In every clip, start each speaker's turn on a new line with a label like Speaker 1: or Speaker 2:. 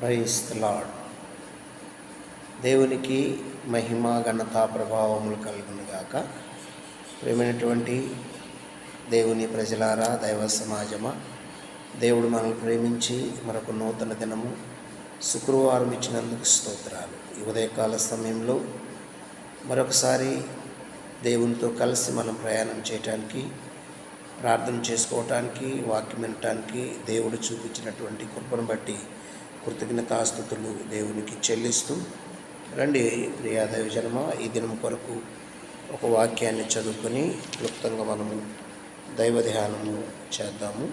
Speaker 1: Price lord దేవునికి మహిమ ఘనత ప్రభావములు కలుగునుగాక ప్రేమైనటువంటి దేవుని ప్రజలారా దైవ సమాజమా దేవుడు మనల్ని ప్రేమించి మరొక నూతన దినము శుక్రవారం ఇచ్చినందుకు స్తోత్రాలు. ఈ ఉదయకాల సమయంలో మరొకసారి దేవునితో కలిసి మనం ప్రయాణం చేయటానికి ప్రార్థన చేసుకోవటానికి వాక్యం వినటానికి దేవుడు చూపించినటువంటి కృపను బట్టి కృతజ్ఞతాస్థుతులు దేవునికి చెల్లిస్తూ రండి ప్రియాదేవి జన్మ ఈ దినం కొరకు ఒక వాక్యాన్ని చదువుకొని క్లుప్తంగా మనము దైవ ధ్యానము చేద్దాము.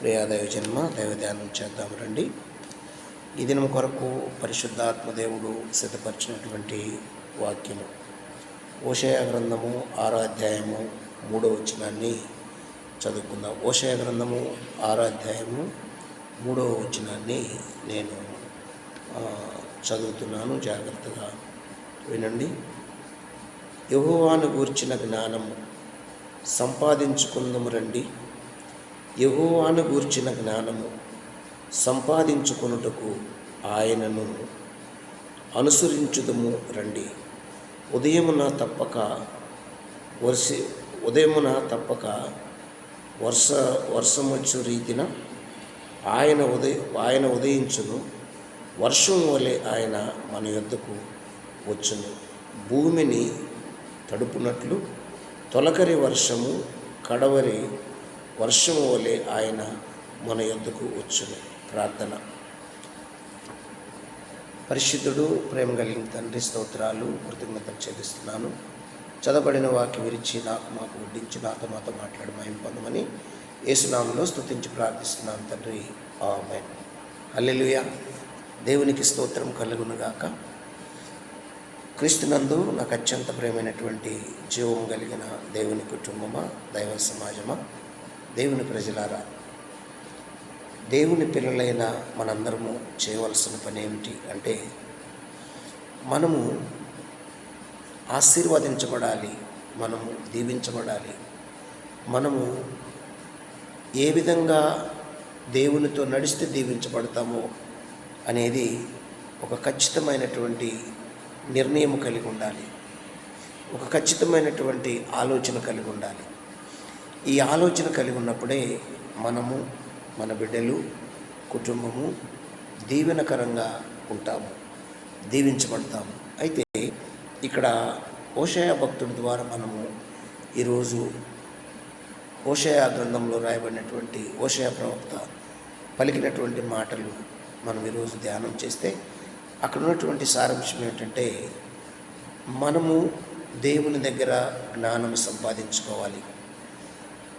Speaker 1: ప్రియాదేవి జన్మ దైవ ధ్యానం చేద్దాము రండి. ఈ దినం కొరకు పరిశుద్ధాత్మ దేవుడు సిద్ధపరిచినటువంటి వాక్యము. ఓషయ గ్రంథము ఆరో అధ్యాయము మూడో వచనాన్ని చదువుకుందాం. ఓషయ గ్రంథము ఆరో మూడవ వచనాన్ని నేను చదువుతున్నాను. జాగ్రత్తగా వినండి. యహోవాను గూర్చిన జ్ఞానము సంపాదించుకుందము రండి. యహోవాను గూర్చిన జ్ఞానము సంపాదించుకొనుటకు ఆయనను అనుసరించుదము రండి. ఉదయమున తప్పక వర్షి ఉదయమున తప్పక వర్ష వర్షమొచ్చు రీతిన ఆయన ఉదయ ఆయన ఉదయించును. వర్షం వలె ఆయన మన యొద్దకు వచ్చును. భూమిని తడుపునట్లు తొలకరి వర్షము కడవరి వర్షము వలె ఆయన మన యొద్దకు వచ్చును. ప్రార్థన. పరిశుద్ధుడు ప్రేమ కలిగిన తండ్రి స్తోత్రాలు కృతజ్ఞతలు చెల్లిస్తున్నాను. చదవబడిన వాకి విరిచి నాకు మాకు వడ్డించి నాతో మాతో మాట్లాడమని పొందమని యేసునామంలో స్తుతించి ప్రార్థిస్తున్నాం తండ్రి. ఆమెన్. అల్లెలుయ దేవునికి స్తోత్రం కలుగునుగాక. క్రీస్తునందు నాకు అత్యంత ప్రేమైనటువంటి జీవం కలిగిన దేవుని కుటుంబమా దైవ సమాజమా దేవుని ప్రజలారా. దేవుని పిల్లలైన మనందరము చేయవలసిన పని ఏమిటి అంటే మనము ఆశీర్వదించబడాలి మనము దీవించబడాలి మనము ఏ విధంగా దేవునితో నడిస్తే దీవించబడతామో అనేది ఒక ఖచ్చితమైనటువంటి నిర్ణయం కలిగి ఉండాలి. ఒక ఖచ్చితమైనటువంటి ఆలోచన కలిగి ఉండాలి. ఈ ఆలోచన కలిగి ఉన్నప్పుడే మనము మన బిడ్డలు కుటుంబము దీవెనకరంగా ఉంటాము దీవించబడతాము. అయితే ఇక్కడ ఓషయ భక్తుడి ద్వారా మనము ఈరోజు ఓషయ గ్రంథంలో రాయబడినటువంటి ఓషయ ప్రవక్త పలికినటువంటి మాటలు మనం ఈరోజు ధ్యానం చేస్తే అక్కడ ఉన్నటువంటి సారాంశం ఏంటంటే మనము దేవుని దగ్గర జ్ఞానం సంపాదించుకోవాలి.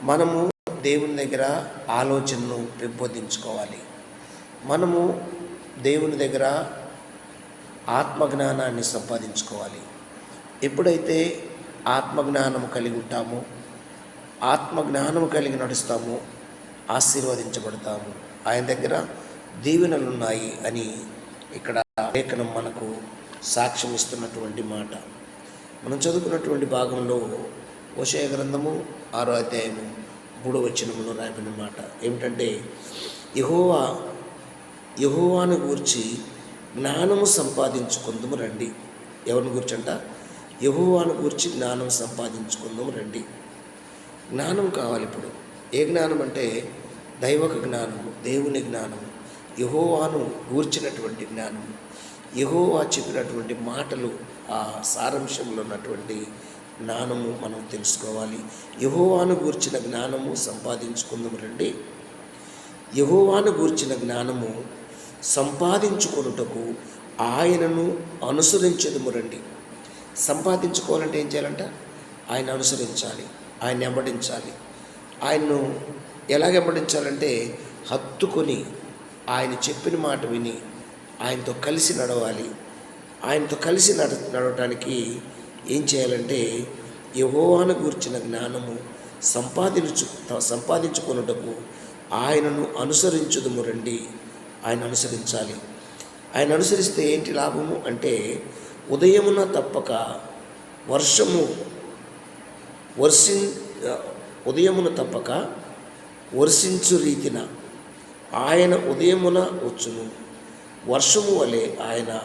Speaker 1: మనము దేవుని దగ్గర ఆలోచనను పెంపొందించుకోవాలి. మనము దేవుని దగ్గర ఆత్మజ్ఞానాన్ని సంపాదించుకోవాలి. ఎప్పుడైతే ఆత్మజ్ఞానం కలిగి ఉంటామో ఆత్మజ్ఞానం కలిగి నడుస్తాము ఆశీర్వదించబడతాము. ఆయన దగ్గర దీవెనలు ఉన్నాయి అని ఇక్కడ లేఖనం మనకు సాక్ష్యం ఇస్తున్నటువంటి మాట. మనం చదువుకున్నటువంటి భాగంలో ఓషయ గ్రంథము ఆరో అధ్యాయము మూడో వచనములో రాయబడిన మాట ఏమిటంటే యహోవా యహోవాను గూర్చి జ్ఞానము సంపాదించుకుందాము రండి. ఎవరిని గురించి అంట యహోవాను గూర్చి జ్ఞానం సంపాదించుకుందాము రండి. జ్ఞానం కావాలి ఇప్పుడు. ఏ జ్ఞానం అంటే దైవక జ్ఞానము దేవుని జ్ఞానము యహోవాను గూర్చినటువంటి జ్ఞానం యహోవా చెప్పినటువంటి మాటలు ఆ సారాంశంలో ఉన్నటువంటి జ్ఞానము మనం తెలుసుకోవాలి. యహోవాను గూర్చిన జ్ఞానము సంపాదించుకుందాం రండి. యహోవాను గూర్చిన జ్ఞానము సంపాదించుకొనుటకు ఆయనను అనుసరించదుము రండి. సంపాదించుకోవాలంటే ఏం చేయాలంట? ఆయన అనుసరించాలి. ఆయన వెంబడించాలి. ఆయన్ను ఎలాగ వెంబడించాలంటే హత్తుకొని ఆయన చెప్పిన మాట విని ఆయనతో కలిసి నడవాలి. ఆయనతో కలిసి నడ నడవటానికి ఏం చేయాలంటే యహోవాను గూర్చిన జ్ఞానము సంపాదించు సంపాదించుకొనుటకు ఆయనను అనుసరించుదుము రండి. ఆయన అనుసరించాలి. ఆయన అనుసరిస్తే ఏంటి లాభము అంటే ఉదయమున తప్పక వర్షము వర్షి ఉదయమున తప్పక వర్షించు రీతిన ఆయన ఉదయమున వచ్చును. వర్షము వలె ఆయన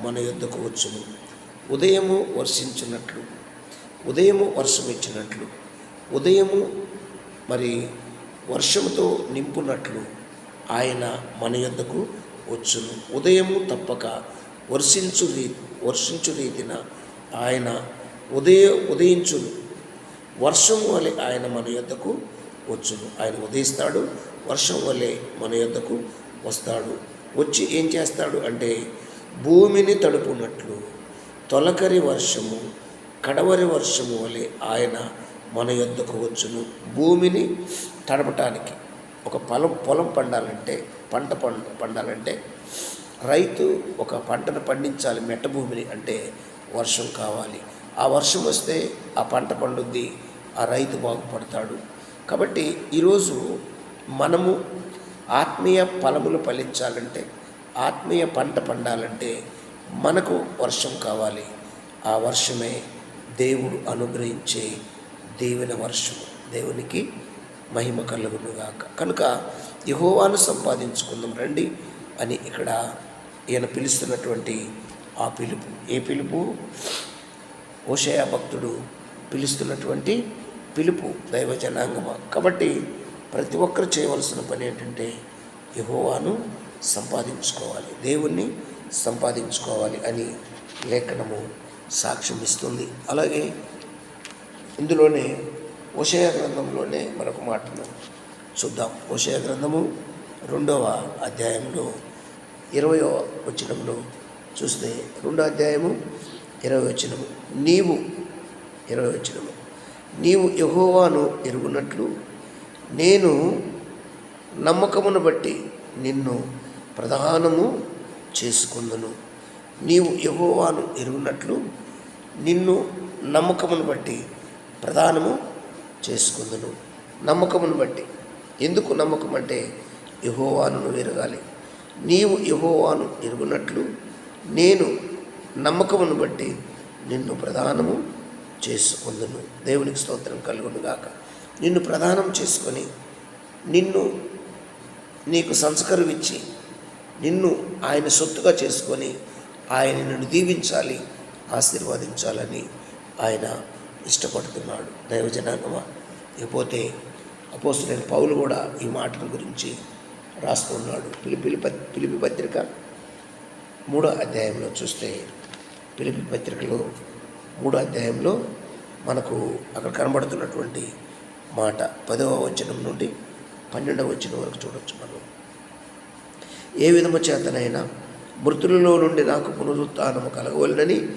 Speaker 1: మన యొద్దకు వచ్చును. ఉదయము వర్షించినట్లు ఉదయము వర్షం ఇచ్చినట్లు ఉదయము మరి వర్షముతో నింపునట్లు ఆయన మన యొద్దకు వచ్చును. ఉదయము తప్పక వర్షించు రీ వర్షించు రీతిన ఆయన ఉదయ ఉదయించును. వర్షం వలె ఆయన మన యొద్దకు వచ్చును. ఆయన ఉదయిస్తాడు వర్షం వలె మన యొద్దకు వస్తాడు. వచ్చి ఏం చేస్తాడు అంటే భూమిని తడుపునట్లు తొలకరి వర్షము కడవరి వర్షము వలె ఆయన మన యొద్దకు వచ్చును. భూమిని తడపటానికి ఒక పొలం పొలం పండాలంటే పంట పండ పండాలంటే రైతు ఒక పంటను పండించాలి మెట్ట భూమిని అంటే వర్షం కావాలి. ఆ వర్షం వస్తే ఆ పంట పండుద్ది ఆ రైతు బాగుపడతాడు. కాబట్టి ఈరోజు మనము ఆత్మీయ ఫలములు ఫలించాలంటే ఆత్మీయ పంట పండాలంటే మనకు వర్షం కావాలి. ఆ వర్షమే దేవుడు అనుగ్రహించే దేవుని వర్షం. దేవునికి మహిమ కలుగునుగాక కనుక యహోవాను సంపాదించుకుందాం రండి అని ఇక్కడ ఈయన పిలుస్తున్నటువంటి ఆ పిలుపు. ఏ పిలుపు? ఓషయ భక్తుడు పిలుస్తున్నటువంటి పిలుపు దైవ జనాంగమ కాబట్టి ప్రతి ఒక్కరు చేయవలసిన పని ఏంటంటే యహోవాను సంపాదించుకోవాలి. దేవుణ్ణి సంపాదించుకోవాలి అని లేఖనము సాక్ష్యం ఇస్తుంది అలాగే ఇందులోనే ఓషయ గ్రంథంలోనే మరొక మాటను చూద్దాం. ఓషయ గ్రంథము రెండవ అధ్యాయంలో ఇరవయో వచనంలో చూస్తే రెండో అధ్యాయము ఇరవై వచనము నీవు ఇరవై వచ్చినము నీవు యహోవాను ఎరుగునట్లు నేను నమ్మకమును బట్టి నిన్ను ప్రధానము చేసుకుందును. నీవు యహోవాను ఎరుగునట్లు నిన్ను నమ్మకమును బట్టి ప్రధానము చేసుకుందును. నమ్మకమును బట్టి. ఎందుకు నమ్మకం అంటే యహోవాను నువ్వు ఎరగాలి. నీవు యహోవాను ఎరుగునట్లు నేను నమ్మకమును బట్టి నిన్ను ప్రధానము చేసుకుందును. దేవునికి స్తోత్రం కలుగునుగాక. నిన్ను ప్రధానం చేసుకొని నిన్ను నీకు సంస్కారం ఇచ్చి నిన్ను ఆయన సొత్తుగా చేసుకొని ఆయన నిన్ను దీవించాలి ఆశీర్వదించాలని ఆయన ఇష్టపడుతున్నాడు. దైవజనాంగమా? ఇకపోతే అపోస్తులైన పౌలు కూడా ఈ మాటల గురించి రాస్తున్నాడు పిలిపిలి పిలిపి పత్రిక మూడో అధ్యాయంలో చూస్తే పిలిపి పత్రికలో మూడో అధ్యాయంలో మనకు అక్కడ కనబడుతున్నటువంటి మాట పదవ వచనం నుండి పన్నెండవ వచనం వరకు చూడవచ్చు మనం. ఏ విధము చేతనైనా మృతులలో నుండి నాకు పునరుత్నము కలగవలనని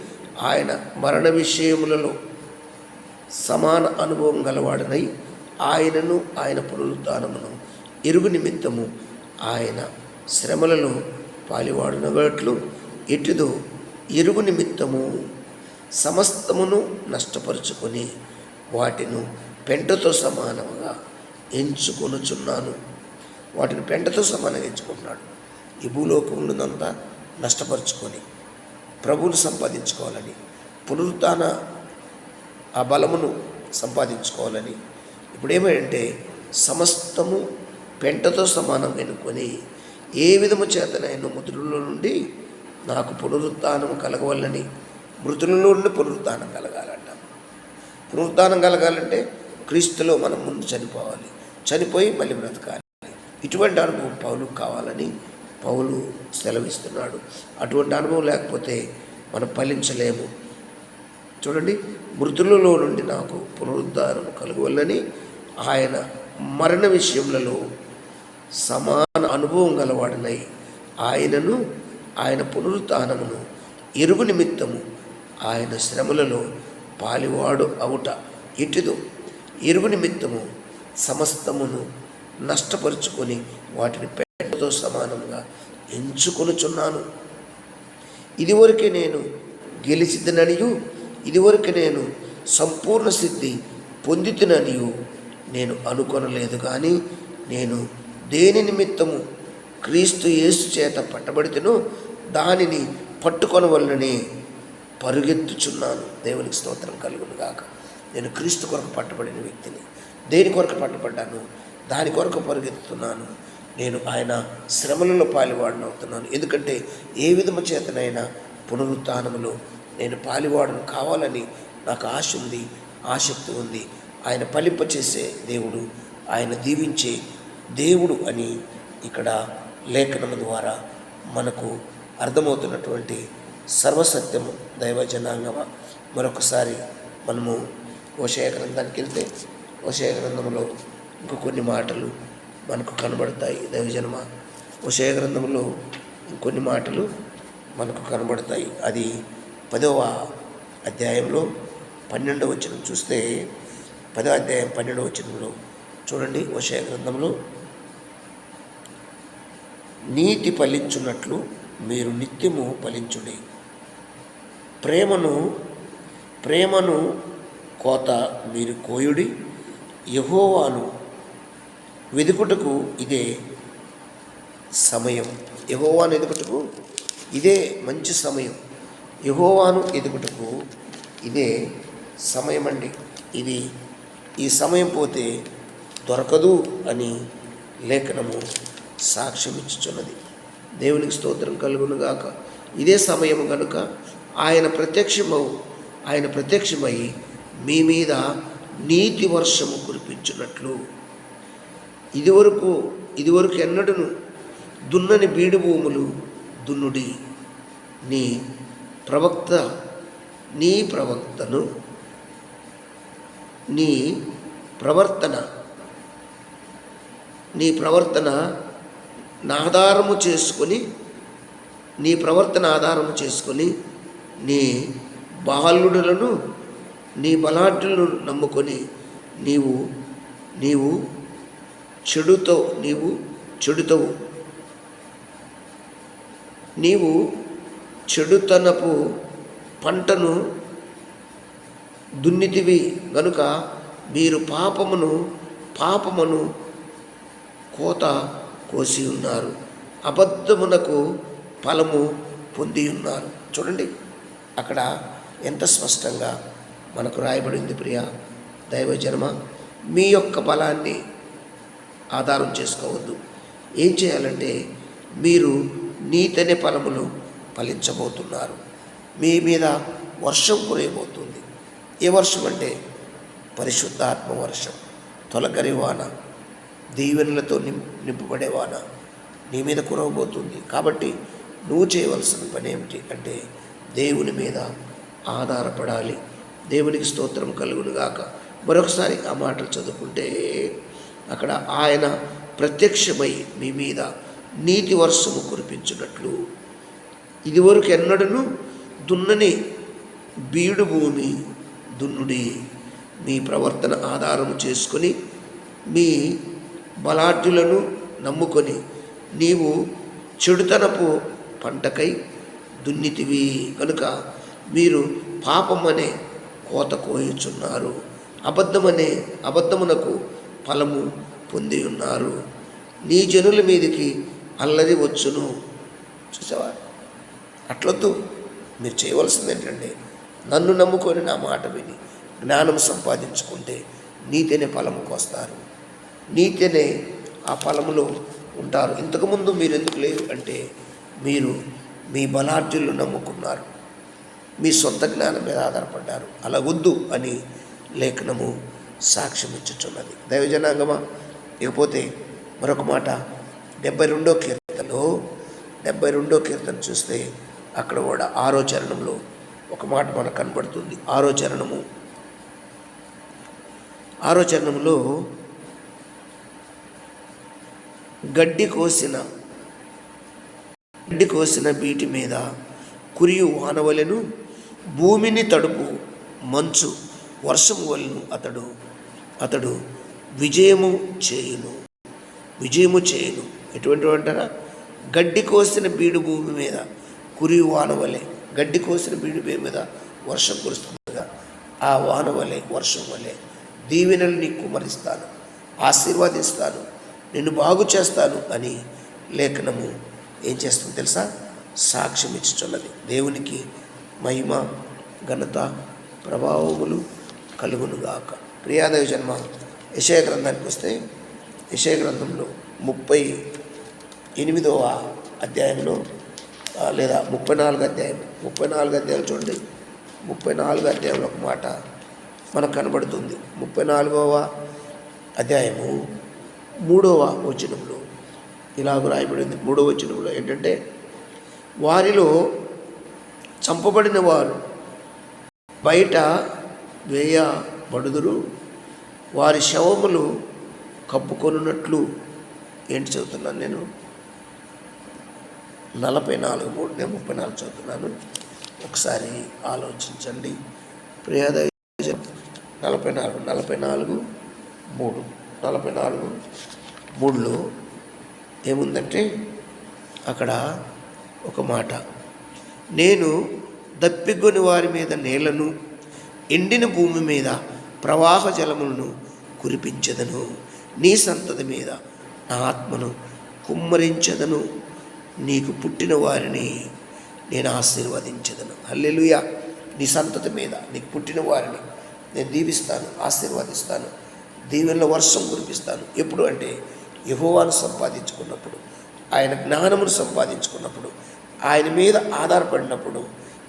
Speaker 1: ఆయన మరణ విషయములలో సమాన అనుభవం గలవాడనై ఆయనను ఆయన పునరుత్నమును ఎరుగు నిమిత్తము ఆయన శ్రమలలో పాలివాడునట్లు ఎటుదో ఎరుగు నిమిత్తము సమస్తమును నష్టపరుచుకొని వాటిని పెంటతో సమానముగా ఎంచుకొనుచున్నాను. వాటిని పెంటతో సమానంగా ఎంచుకుంటున్నాడు. ఈ భూలోకములంతా నష్టపరుచుకొని ప్రభువును సంపాదించుకోవాలని పునరుత్న ఆ బలమును సంపాదించుకోవాలని ఇప్పుడు ఏమంటే సమస్తము పెంటతో సమానం ఎన్నుకొని ఏ విధము చేతనైనా ముద్రుల నుండి నాకు పునరుత్నం కలగవల్లని మృతులలో నుండి కలగాలంట. పునరుద్ధానం కలగాలంటే క్రీస్తులో మనం ముందు చనిపోవాలి. చనిపోయి మళ్ళీ బ్రతకాలి. ఇటువంటి అనుభవం పౌలు కావాలని పౌలు సెలవిస్తున్నాడు. అటువంటి అనుభవం లేకపోతే మనం ఫలించలేము. చూడండి మృతులలో నుండి నాకు పునరుద్ధారం కలుగువల్లని ఆయన మరణ విషయములలో సమాన అనుభవం గలవాడనై. ఆయనను ఆయన పునరుత్నమును ఎరుగు నిమిత్తము ఆయన శ్రమలలో పాలివాడు అవుట. ఇటుదో ఇరుగు నిమిత్తము సమస్తమును నష్టపరుచుకొని వాటిని పెట్టతో సమానంగా ఎంచుకొనుచున్నాను. ఇదివరకే నేను గెలిచిదననియు ఇదివరకు నేను సంపూర్ణ సిద్ధి పొందితుననియు నేను అనుకొనలేదు కానీ నేను దేని నిమిత్తము క్రీస్తు యేసు చేత పట్టబడితేనో దానిని పట్టుకొనవలనని పరుగెత్తుచున్నాను. దేవునికి స్తోత్రం కలుగును గాక. నేను క్రీస్తు కొరకు పట్టబడిన వ్యక్తిని. దేని కొరకు పట్టబడ్డాను? దాని కొరకు పరుగెత్తుతున్నాను. నేను ఆయన శ్రమలలో పాలివాడను అవుతున్నాను. ఎందుకంటే ఏ విధము చేతనైనా పునరుత్నములో నేను పాలివాడను కావాలని నాకు ఆశ ఉంది ఆసక్తి ఉంది. ఆయన ఫలింపచేసే దేవుడు ఆయన దీవించే దేవుడు అని ఇక్కడ లేఖనము ద్వారా మనకు అర్థమవుతున్నటువంటి సర్వసత్యము దైవ జనాంగమ మరొకసారి మనము ఓషయ గ్రంథానికి వెళ్తే ఓషయ గ్రంథంలో ఇంకో కొన్ని మాటలు మనకు కనబడతాయి. దైవజనమ ఓషయ గ్రంథంలో ఇంకొన్ని మాటలు మనకు కనబడతాయి. అది పదవ అధ్యాయంలో పన్నెండవ వచనం చూస్తే పదవ అధ్యాయం పన్నెండవ వచనంలో చూడండి ఓషయ గ్రంథంలో నీతి ఫలించున్నట్లు మీరు నిత్యము ఫలించుడి. ప్రేమను ప్రేమను కోత మీరు కోయుడి యహోవాను వెదుకుటకు ఇదే సమయం. యహోవాను ఎదుగుటకు ఇదే మంచి సమయం. యహోవాను ఎదుగుటకు ఇదే సమయం అండి ఇది ఈ సమయం పోతే దొరకదు అని లేఖనము సాక్ష్యం ఇచ్చుచున్నది దేవునికి స్తోత్రం కలుగును గాక ఇదే సమయం కనుక ఆయన ప్రత్యక్షమవు ఆయన ప్రత్యక్షమై మీ మీద నీతి వర్షము కురిపించినట్లు. ఇదివరకు ఇదివరకు ఎన్నడను దున్నని బీడు భూములు దున్నుడి. నీ ప్రవక్త నీ ప్రవక్తను నీ ప్రవర్తన నీ ప్రవర్తన ఆధారము చేసుకొని నీ ప్రవర్తన ఆధారము చేసుకొని నీ బాలుడులను నీ బలాఢ్యులను నమ్ముకొని నీవు నీవు చెడుతో నీవు చెడుతవు. నీవు చెడుతనపు పంటను దున్నితివి గనుక మీరు పాపమును పాపమును కోత కోసి ఉన్నారు. అబద్ధమునకు ఫలము పొంది ఉన్నారు. చూడండి. అక్కడ ఎంత స్పష్టంగా మనకు రాయబడింది ప్రియ దైవజన్మ? మీ యొక్క బలాన్ని ఆధారం చేసుకోవద్దు. ఏం చేయాలంటే మీరు నీతనే ఫలములు ఫలించబోతున్నారు. మీ మీద వర్షం కురియబోతుంది. ఏ వర్షం అంటే? పరిశుద్ధాత్మ వర్షం. తొలగరి వాన. దీవెనలతో నిం నింపబడే వాన. నీ మీద కురవబోతుంది. కాబట్టి నువ్వు చేయవలసిన పని ఏమిటి అంటే దేవుని మీద ఆధారపడాలి. దేవునికి స్తోత్రం కలుగునుగాక. మరొకసారి ఆ మాటలు చదువుకుంటే అక్కడ ఆయన ప్రత్యక్షమై మీ మీద నీతి వర్షము కురిపించినట్లు. ఇదివరకు ఎన్నడను దున్నని బీడు భూమి దున్నుడి మీ ప్రవర్తన ఆధారము చేసుకొని మీ బలాఢ్యులను నమ్ముకొని నీవు చెడుతనపు పంటకై దున్నితివి. కనుక మీరు పాపమనే కోత కోయుచున్నారు. అబద్ధమనే అబద్ధమునకు ఫలము పొంది ఉన్నారు నీ జనుల మీదకి అల్లరి వచ్చును. చూసావా? అట్లొద్దు. మీరు చేయవలసింది ఏంటంటే నన్ను నమ్ముకొని నా మాట విని జ్ఞానం సంపాదించుకుంటే నీతినే ఫలముకు వస్తారు నీతినే ఆ ఫలములో ఉంటారు. ఇంతకుముందు మీరు ఎందుకు లేరు? అంటే మీరు మీ బలార్జులు నమ్ముకున్నారు. మీ సొంత జ్ఞానం మీద ఆధారపడ్డారు. అలా వద్దు అని లేఖనము సాక్ష్యం ఇచ్చుచున్నది దైవజనాంగమా? ఇకపోతే మరొక మాట. డెబ్బై రెండో కీర్తనలో డెబ్బై రెండో కీర్తన చూస్తే అక్కడ కూడా ఆరో చరణంలో ఒక మాట మనకు కనబడుతుంది. ఆరో చరణము. ఆరో చరణంలో గడ్డి కోసిన గడ్డి కోసిన బీటి మీద కురియు వానవలెను భూమిని తడుపు మంచు వర్షం వలెను అతడు అతడు విజయము చేయును. విజయము చేయును. ఎటువంటి అంటారా? గడ్డి కోసిన బీడు భూమి మీద కురియు వాన వలె గడ్డి కోసిన బీడు భూమి మీద వర్షం కురుస్తుందిగా. ఆ వాన వలె వర్షం వలె దీవెనలు నీకు కుమరిస్తాను ఆశీర్వాదిస్తాను నిన్ను బాగు చేస్తాను అని లేఖనము ఏం చేస్తుంది తెలుసా? సాక్ష్యం ఇచ్చుచున్నది. దేవునికి మహిమ ఘనత ప్రభావములు కలుగునుగాక. ప్రియాదేవి జన్మ యశయ గ్రంథానికి వస్తే యశయ గ్రంథంలో ముప్పై ఎనిమిదవ అధ్యాయంలో లేదా ముప్పై నాలుగు అధ్యాయం ముప్పై నాలుగు అధ్యాయాలు చూడండి. ముప్పై నాలుగు అధ్యాయంలో ఒక మాట మనకు కనబడుతుంది. ముప్పై నాలుగవ అధ్యాయము మూడవ వచనంలో ఇలాగ రాయబడింది. మూడవ వచనంలో ఏంటంటే వారిలో చంపబడిన వారు బయట వేయబడుదురు వారి శవములు కప్పుకొనున్నట్లు ఏంటి చదువుతున్నాను నేను? నలభై నాలుగు మూడు నేను ముప్పై నాలుగు చదువుతున్నాను. ఒకసారి ఆలోచించండి. ప్రియాద నలభై నాలుగు నలభై నాలుగు మూడు నలభై నాలుగు మూడులో ఏముందంటే అక్కడ ఒక మాట. నేను దప్పిగొని వారి మీద నేలను ఎండిన భూమి మీద ప్రవాహ జలములను కురిపించదను. నీ సంతతి మీద నా ఆత్మను కుమ్మరించదను. నీకు పుట్టిన వారిని నేను ఆశీర్వదించదను. అల్లెలుయ నీ సంతతి మీద నీకు పుట్టిన వారిని నేను దీవిస్తాను ఆశీర్వదిస్తాను. దీవెనలో వర్షం కురిపిస్తాను. ఎప్పుడు అంటే యహోవాను సంపాదించుకున్నప్పుడు ఆయన జ్ఞానమును సంపాదించుకున్నప్పుడు ఆయన మీద ఆధారపడినప్పుడు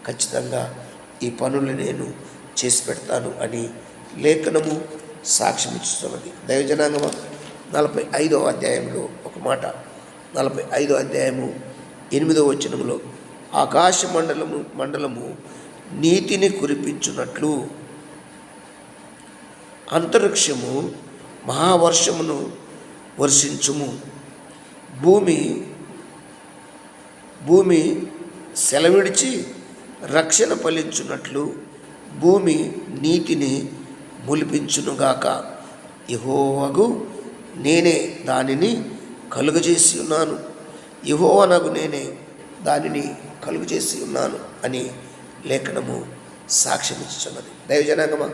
Speaker 1: ఖచ్చితంగా ఈ పనులు నేను చేసి పెడతాను అని లేఖనము సాక్ష్యం ఇస్తున్నది దైవజనాంగమ? నలభై ఐదో అధ్యాయంలో ఒక మాట. నలభై ఐదో అధ్యాయము ఎనిమిదో వచనములో ఆకాశ మండలము మండలము నీతిని కురిపించున్నట్లు అంతరిక్షము మహావర్షమును వర్షించుము. భూమి భూమి సెలవిడిచి రక్షణ ఫలించున్నట్లు భూమి నీటిని ములిపించునుగాక. ఇహోవగు నేనే దానిని కలుగజేసి ఉన్నాను. ఇహోవనగు నేనే దానిని కలుగజేసి ఉన్నాను అని లేఖనము సాక్ష్యమిస్తున్నది దైవజనాంగమా?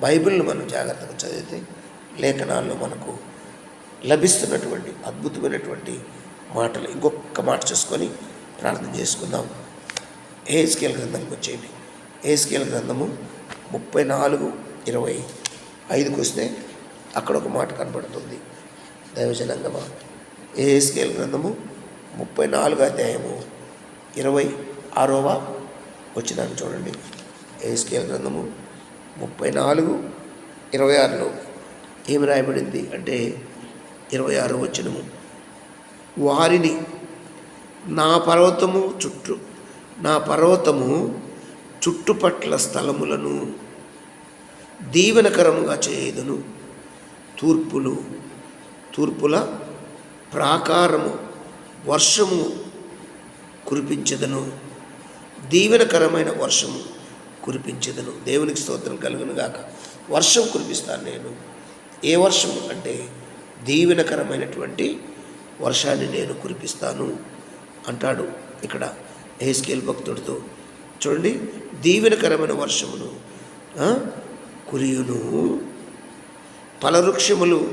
Speaker 1: బైబిల్ను మనం జాగ్రత్తగా చదివితే లేఖనాల్లో మనకు లభిస్తున్నటువంటి అద్భుతమైనటువంటి మాటలు ఇంకొక మాట చూసుకొని ప్రార్థన చేసుకుందాం. ఏస్కేల్ గ్రంథంకి వచ్చేయండి. ఏస్కేల్ గ్రంథము ముప్పై నాలుగు ఇరవై ఐదుకి వస్తే అక్కడ ఒక మాట కనబడుతుంది. దైవజనంగమా ఏఎస్కేల్ గ్రంథము ముప్పై నాలుగు అధ్యాయము ఇరవై ఆరోవ వచ్చినాను చూడండి. ఏఎస్కేల్ గ్రంథము ముప్పై నాలుగు ఇరవై ఆరులో ఏమి రాయబడింది అంటే ఇరవై ఆరో వచనము. వారిని నా పర్వతము చుట్టూ నా పర్వతము చుట్టుపట్ల స్థలములను దీవెనకరముగా చేయదును. తూర్పులు తూర్పుల ప్రాకారము వర్షము కురిపించదను. దీవెనకరమైన వర్షము కురిపించదను. దేవునికి స్తోత్రం కలుగును గాక వర్షం కురిపిస్తాను నేను. ఏ వర్షం అంటే దీవెనకరమైనటువంటి వర్షాన్ని నేను కురిపిస్తాను అంటాడు ఇక్కడ ఏస్కేల్ భక్తుడితో. చూడండి దీవెనకరమైన వర్షమును కురియును. ఫలవృక్షములు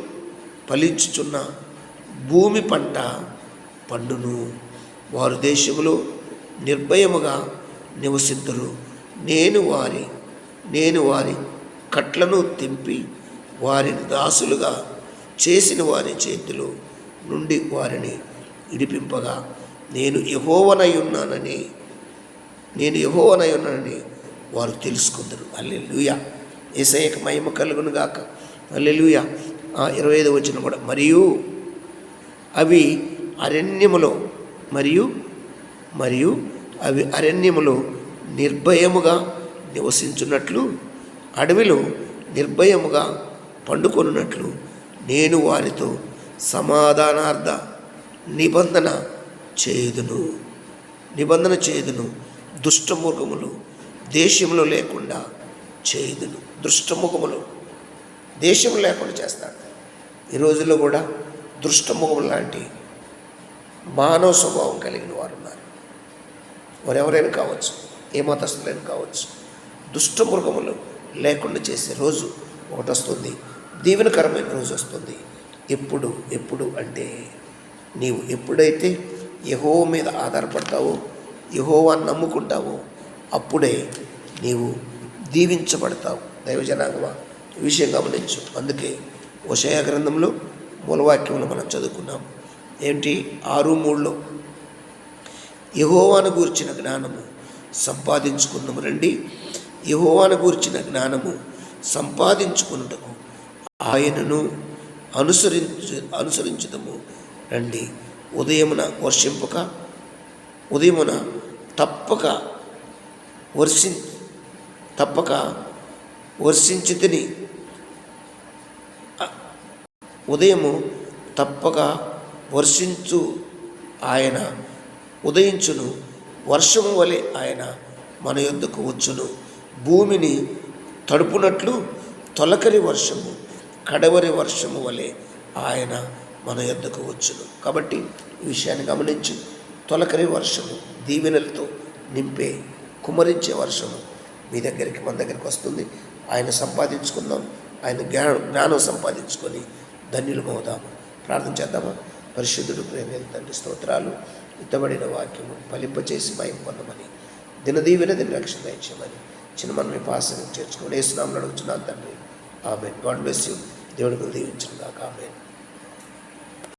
Speaker 1: ఫలించుచున్న భూమి పంట పండును. వారు దేశములో నిర్భయముగా నివసిద్దరు. నేను వారి నేను వారి కట్లను తెంపి వారిని దాసులుగా చేసిన వారి చేతిలో నుండి వారిని ఇడిపింపగా నేను యహోవనై ఉన్నానని నేను యహోవనై ఉన్నానని వారు తెలుసుకుందరు. అల్లె లూయ ఏసయ్యకు మహిమ కలుగును గాక. అల్లెలుయ ఆ ఇరవై ఐదు వచ్చిన కూడా. మరియు అవి అరణ్యములో మరియు మరియు అవి అరణ్యములో నిర్భయముగా నివసించున్నట్లు అడవిలో నిర్భయముగా పండుకొనున్నట్లు నేను వారితో సమాధానార్థ నిబంధన చేయుదును. నిబంధన చేయుదును. దుష్టముఖములు దేశంలో లేకుండా చేయుదును. దుష్టముఖములు దేశం లేకుండా చేస్తాడు ఈ రోజుల్లో కూడా దుష్టముఖం లాంటి మానవ స్వభావం కలిగిన వారు ఉన్నారు. వారు ఎవరైనా కావచ్చు ఏ మతస్థులైనా కావచ్చు దుష్టమృగములు లేకుండా చేసే రోజు ఒకటి వస్తుంది. దీవెనకరమైన రోజు వస్తుంది. ఎప్పుడు ఎప్పుడు అంటే నీవు ఎప్పుడైతే యహో మీద ఆధారపడతావో యహోవాన్ని నమ్ముకుంటావో అప్పుడే నీవు దీవించబడతావు. దైవజనాంగమా? ఈ విషయం గమనించు. అందుకే ఉషయ గ్రంథంలో మూలవాక్యంలో మనం చదువుకున్నాం. ఏంటి? ఆరు మూడులో యహోవాను గూర్చిన జ్ఞానము సంపాదించుకున్నాము రండి. యహోవాను గూర్చిన జ్ఞానము సంపాదించుకున్నటకు ఆయనను అనుసరించు అనుసరించుదము. రండి ఉదయమున వర్షింపక ఉదయమున తప్పక వర్షి తప్పక వర్షించి తిని ఉదయము తప్పక వర్షించు ఆయన ఉదయించును వర్షము వలె ఆయన మన యొద్దకు వచ్చును. భూమిని తడుపునట్లు తొలకరి వర్షము. కడవరి వర్షము వలె ఆయన మన యొద్దకు వచ్చును. కాబట్టి ఈ విషయాన్ని గమనించి. తొలకరి వర్షము దీవెనలతో నింపే కుమరించే వర్షము మీ దగ్గరికి మన దగ్గరికి వస్తుంది. ఆయన సంపాదించుకుందాం ఆయన జ్ఞానం జ్ఞానం సంపాదించుకొని ధన్యులు అవుదాము ప్రార్థన చేద్దామా? పరిశుద్ధుడు ప్రేమ తండ్రి స్తోత్రాలు ఇతబడిన వాక్యము ఫలింపచేసి భయం పొందమని దినదీవిన దిన రక్షణ దయచేయమని చిన్న మనం మీ పాసనం ఏ వేస్తున్నాం అడుగుతున్నాను తండ్రి. ఆమె గాడ్ బ్లెస్ యూ. దేవుడు దీవించిన కాక ఆమె